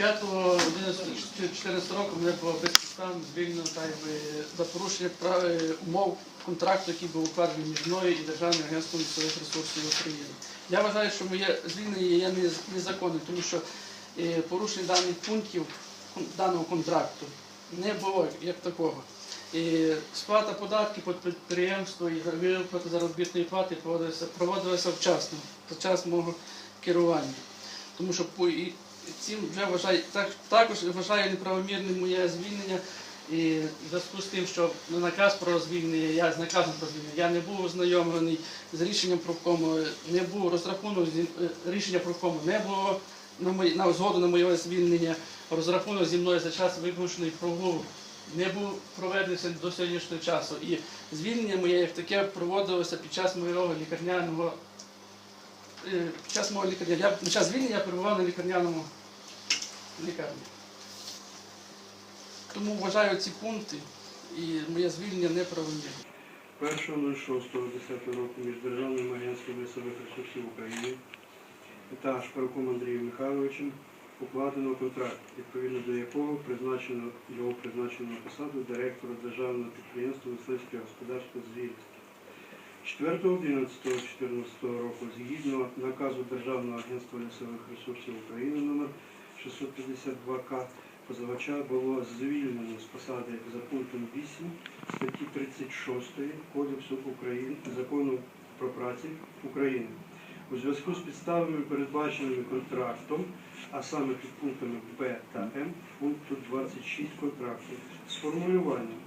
5.11.14 року мене було безпідставно звільнено так, якби, за порушення прав- е, умов контракту, який був укладений між мною і Державним агентством лісових ресурсів України. Я вважаю, що моє звільнення є незаконним, тому що е, порушення даних пунктів даного контракту не було як такого. І сплата податків під підприємство і виплата заробітної плати проводилася, проводилася вчасно, за час мого керування. Тому що цим вже вважаю, так, також вважаю неправомірним моє звільнення. І в зв'язку з тим, що на наказ про звільнення, я з наказом про звільнення, я не був ознайомлений з рішенням профкому, не був розрахунок зі- е, рішення профкому не було на, мої, на згоду на моє звільнення. Розрахунок зі мною за час вимушеної прогулу не був проведений до сьогоднішнього часу. І звільнення моє як таке проводилося під час моєго лікарняного е, під час мого лікарня. Я під час звільнення я перебував на лікарняному лікарні. Тому вважаю ці пункти і моє звільнення неправомірне. 1.06.10 року між Державним агентством лісових ресурсів України та Шпарком Андрієм Михайловичем укладено контракт, відповідно до якого призначено його призначено на посаду директора Державного підприємства Мисливське господарство «Звірівське». 4.11.14 року згідно наказу Державного агентства лісових ресурсів України номер 652К позивача було звільнено з посади за пунктом 8 статті 36 Кодексу України закону про працю України. У зв'язку з підставами, передбаченими контрактом, а саме під пунктами Б та М пункту 26 контракту з формулюванням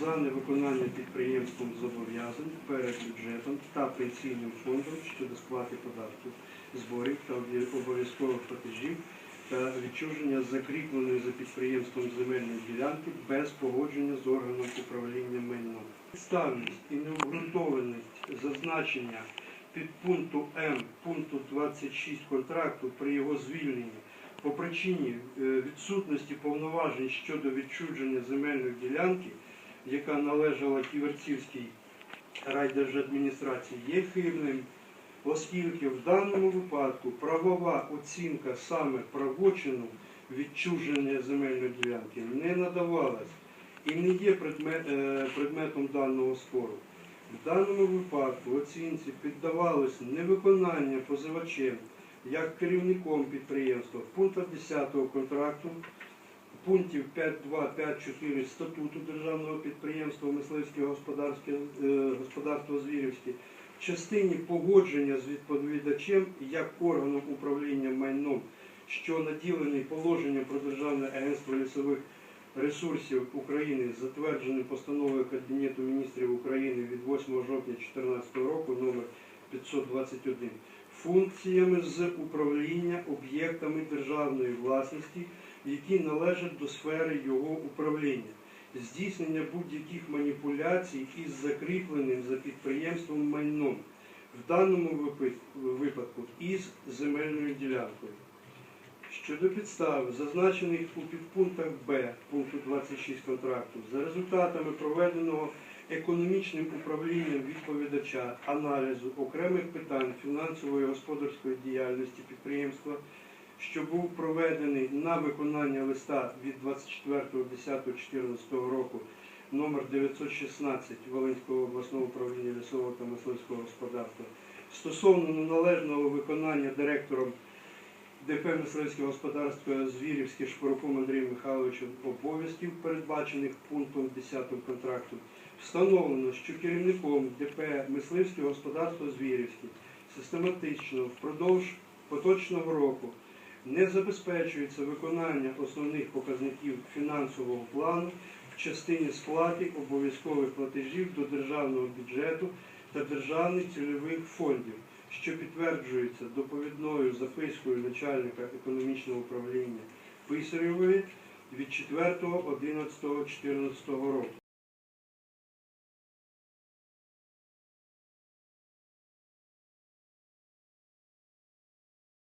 за невиконання підприємством зобов'язань перед бюджетом та пенсійним фондом щодо сплати податків, зборів та обов'язкових платежів та відчуження закріпленої за підприємством земельної ділянки без погодження з органом управління майном. Підставність і необґрунтованість зазначення підпункту М пункту 26 контракту при його звільненні по причині е, відсутності повноважень щодо відчуження земельної ділянки, яка належала Ківерцівській райдержадміністрації, є хибним, оскільки в даному випадку правова оцінка саме правочину відчуження земельної ділянки не надавалась і не є е, предметом даного спору. В даному випадку оцінці піддавалось невиконання позивачем як керівником підприємства в пунктах 10 контракту, пунктів 5.2, 5.4 статуту державного підприємства Мисливське е, господарство Звірівське в частині погодження з відповідачем як органом управління майном, що наділений положенням про Державне агентство лісових ресурсів України, затвердженим постановою Кабінету міністрів України від 8 жовтня 2014 року номер 521, функціями з управління об'єктами державної власності, які належать до сфери його управління, здійснення будь-яких маніпуляцій із закріпленим за підприємством майном, в даному випадку із земельною ділянкою. Щодо підстав, зазначених у підпунктах Б пункту 26 контракту, за результатами проведеного економічним управлінням відповідача аналізу окремих питань фінансової і господарської діяльності підприємства, що був проведений на виконання листа від 24.10.14 року номер 916 Волинського обласного управління лісового та мисливського господарства стосовно неналежного виконання директором ДП Мисливське господарство Звірівське Шпороком Андрієм Михайловичем обов'язків, передбачених пунктом 10 контракту, встановлено, що керівником ДП Мисливське господарство Звірівське систематично впродовж поточного року не забезпечується виконання основних показників фінансового плану в частині сплати обов'язкових платежів до державного бюджету та державних цільових фондів що підтверджується доповідною запискою начальника економічного управління Писарєвої від 4.11.14 року.